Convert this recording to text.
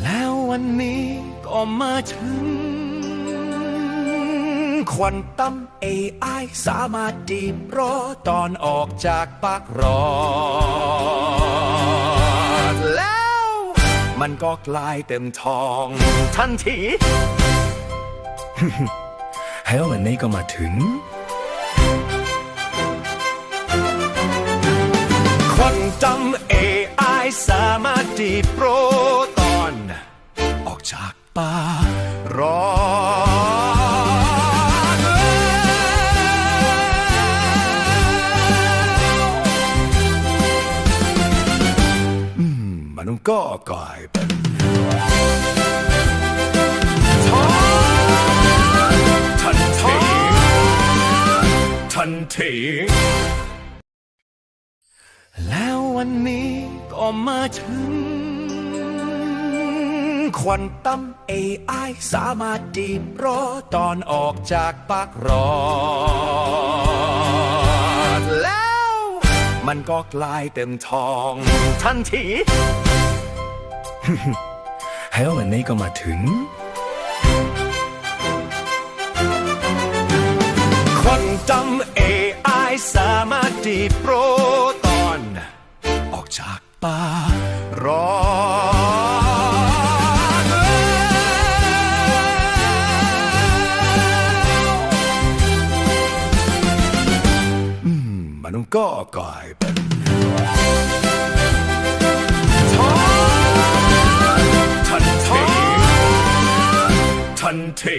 แล้ววันนี้ก็มาถึง ควันตั้ม AI สามารถดีบรอตอนออกจากปากรอดแล้ว มันก็กลายเต็มทองทันทีแล้ววันนี้ก็มาถึง ควันตั้ม AI สามารถดีบโปรอ ป่ารอดอืมมันก็กลายเป็นทอทันทีทันทีแล้ววันนี้ก็มาถึง ควันตั้ม AI สามารถดีบรอตอนออกจากปากรอดแล้ว มันก็กลายเต็มทองทันที แล้ววันนี้ก็มาถึง ควันตั้ม AI สามารถดีบโปรตอน ออกจากป่ารอ มมันก็กลายเป็นทองทันทีทันที